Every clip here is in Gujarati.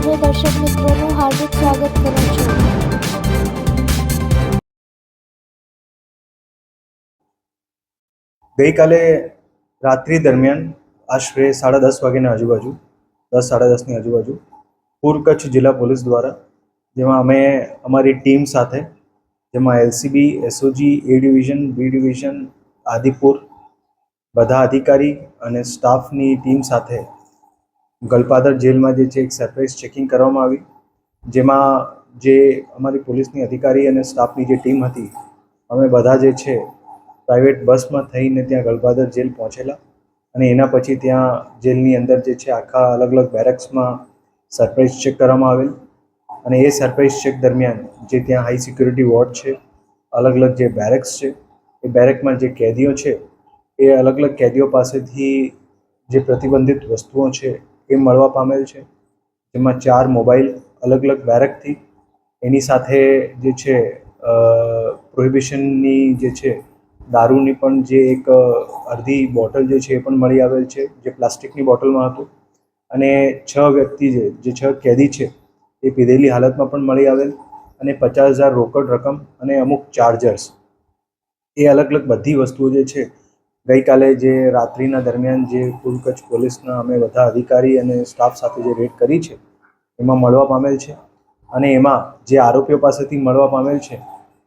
સર્વે દર્શક મિત્રોનું હાર્દિક સ્વાગત કરું છું. ગઈકાલે રાત્રિ દરમિયાન આશરે સાડા દસ વાગ્યાની આજુબાજુ, દસ સાડા દસની આજુબાજુ પૂર કચ્છ જિલ્લા પોલીસ દ્વારા, જેમાં અમે, અમારી ટીમ સાથે, જેમાં LCB, SOG, A division, B division, Adipur, બધા અધિકારી અને સ્ટાફની ટીમ સાથે ગલપાદર જેલમાં જે છે એક સરપ્રાઇઝ ચેકિંગ કરવામાં આવી. જેમાં જે અમારી પોલીસની અધિકારી અને સ્ટાફની જે ટીમ હતી, અમે બધા જે છે પ્રાઇવેટ બસમાં થઈને ત્યાં ગલપાદર જેલ પહોંચેલા. અને એના પછી ત્યાં જેલની અંદર જે છે આખા અલગ અલગ બેરેક્સમાં સરપ્રાઇઝ ચેક કરવામાં આવેલ. અને એ સરપ્રાઇઝ ચેક દરમિયાન જે ત્યાં હાઈ સિક્યુરિટી વોર્ડ છે, અલગ અલગ જે બેરેક્સ છે, એ બેરેકમાં જે કેદીઓ છે, એ અલગ અલગ કેદીઓ પાસેથી જે પ્રતિબંધિત વસ્તુઓ છે એ મળવા પામેલ છે. જેમાં ચાર મોબાઈલ અલગ અલગ બેરેકથી એની સાથે જે છે પ્રોહિબિશનની જે છે, દારૂની પણ જે એક અડધી બોટલ જે છે એ પણ મળી આવેલ છે, જે પ્લાસ્ટિકની બોટલમાં હતું. અને છ વ્યક્તિ જે જે છ કેદી છે, એ પીધેલી હાલતમાં પણ મળી આવેલ અને પચાસ હજાર રોકડ રકમ અને અમુક ચાર્જર્સ એ અલગ અલગ બધી વસ્તુઓ જે છે ગઈકાલે જે રાત્રિના દરમિયાન જે કુલ કચ્છ પોલીસના અમે બધા અધિકારી અને સ્ટાફ સાથે જે રેડ કરી છે, એમાં મળવા પામેલ છે અને એમાં જે આરોપીઓ પાસેથી મળવા પામેલ છે,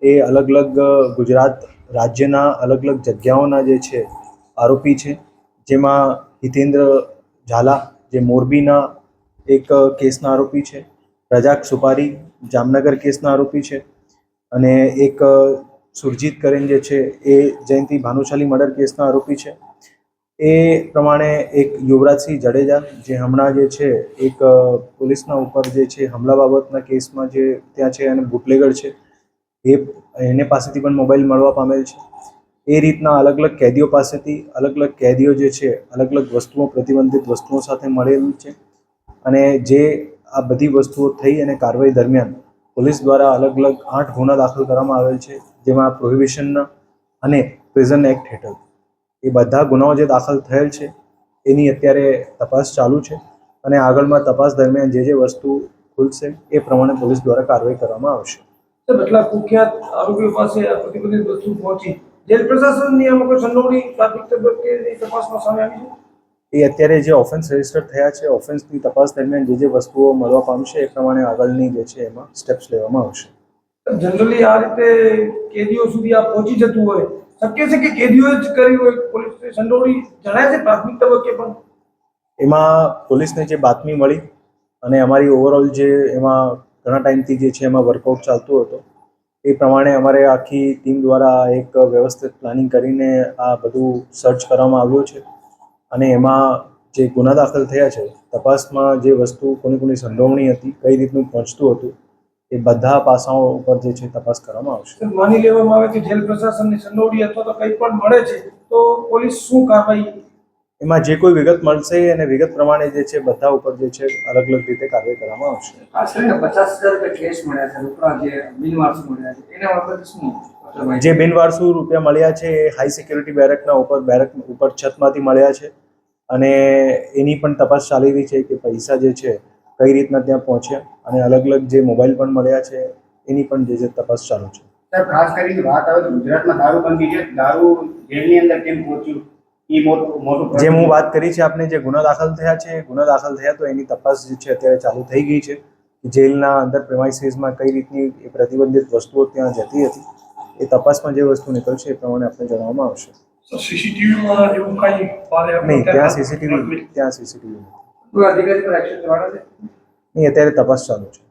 એ અલગ અલગ ગુજરાત રાજ્યના અલગ અલગ જગ્યાઓના જે છે આરોપી છે. જેમાં હિતેન્દ્ર ઝાલા, જે મોરબીના એક કેસના આરોપી છે રજાક સુપારી, જામનગર કેસના આરોપી છે અને એક સુરજીત કરીને જે છે એ જયંતિ ભાનુશાલી મર્ડર કેસના આરોપી છે. એ પ્રમાણે એક યુવરાજસિંહ જાડેજા જે હમણાં જે છે એક પોલીસના ઉપર જે છે હમલા બાબતના કેસમાં જે ત્યાં છે અને બુટલેગર છે, એ, એને પાસેથી પણ મોબાઈલ મળવા પામેલ છે. એ રીતના અલગ અલગ કેદીઓ પાસેથી અલગ અલગ કેદીઓ જે છે અલગ અલગ વસ્તુઓ, પ્રતિબંધિત વસ્તુઓ સાથે મળેલું છે અને જે આ બધી વસ્તુઓ થઈ અને કાર્યવાહી દરમિયાન પોલીસ દ્વારા અલગ અલગ આઠ ગુના દાખલ કરવામાં આવેલ છે. જેમાં પ્રોહિબિશન અને પ્રિઝન એક્ટ હેઠળ. એ બધા ગુનાઓ જે દાખલ થયેલ છે એની અત્યારે તપાસ ચાલુ છે અને આગળમાં તપાસ દરમિયાન જે જે વસ્તુ ખુલશે એ પ્રમાણે પોલીસ દ્વારા કાર્યવાહી કરવામાં આવશે. સાહેબ કુખ્યાત આરોપીઓ પાસે આ પ્રતિબંધિત વસ્તુ પહોંચી. જેલ પ્રશાસનની આમાં સંડોવણી પ્રાથમિક તબક્કે તપાસમાં સામે આવી છે? એ અત્યારે જે ઓફેન્સ રજિસ્ટર થયા છે ઓફેન્સની તપાસ દરમિયાન જે જે વસ્તુઓ મળવા પામશે એ પ્રમાણે આગળની જે છે એમાં સ્ટેપ્સ લેવામાં આવશે. જનરલી આ રીતે કેદીઓ સુધી આ પહોંચી જતું હોય, શક્ય છે કે કેદીઓએ જ કર્યું હોય, પોલીસ સંડોવણી જણાય છે પ્રાથમિક તબક્કે પણ? એમાં પોલીસને જે બાતમી મળી અને અમારી ઓવરઓલ જે એમાં ઘણા ટાઈમથી જે છે એમાં વર્કઆઉટ ચાલતું હતો, એ પ્રમાણે અમારે આખી ટીમ દ્વારા એક વ્યવસ્થિત પ્લાનિંગ કરીને આ બધું સર્ચ કરવામાં આવ્યું છે. અને એમાં જે ગુના દાખલ થયા છે, તપાસમાં જે વસ્તુ કોની કોની સંડોવણી હતી, કઈ રીતનું પહોંચતું હતું એ બધા પાસાઓ ઉપર જે છે તપાસ કરવામાં આવશે. માની લેવામાં આવે કે જેલ પ્રશાસનની સંડોવણી અથવા તો કંઈ પણ મળે છે તો પોલીસ શું કાર્યવાહી એમાં જે કોઈ વિગત મળશે અને વિગત પ્રમાણે જે છે બધા ઉપર જે છે અલગ અલગ રીતે કાર્યવાહી કરવામાં આવશે. ખાસ પચાસ હજાર રૂપિયા મળ્યા છે રોકડા જે બિનવારસુ મળ્યા છે એના બાબતે શું જે બિનવારસુ રૂપિયા મળ્યા છે એ હાઈ સિક્યુરિટી બેરેકના ઉપર બેરેક ઉપર છતમાંથી મળ્યા છે અને એની પણ તપાસ ચાલી રહી છે કે પૈસા જે છે કઈ રીતના ત્યાં પહોંચ્યા અને અલગ અલગ જે મોબાઈલ પણ મળ્યા છે એની પણ જે તપાસ ચાલુ છે. સર ખાસ કરીને વાત આવે તો ગુજરાતમાં દારૂબંધી છે. દારૂ જેલની અંદર કેમ પહોંચ્યું? એ મોટું મોટું જે હું વાત કરી છે આપને જે ગુના દાખલ થયા છે ગુનો ગુના દાખલ થયા તો એની તપાસ જે છે અત્યારે ચાલુ થઈ ગઈ છે જેલના અંદર પ્રેમાઇસીસમાં કઈ રીતની એ પ્રતિબંધિત વસ્તુઓ ત્યાં જતી હતી એ તપાસમાં જે વસ્તુ નીકળશે એ પ્રમાણે આપણે જણાવવામાં આવશે. સીસીટીવીમાં એવું કઈ નહીં ત્યાં સીસીટીવી ત્યાં સીસીટીવી નથી. કોઈ અધિકારી પર એક્શન લેવાના છે? નહીં અત્યારે તપાસ ચાલુ છે.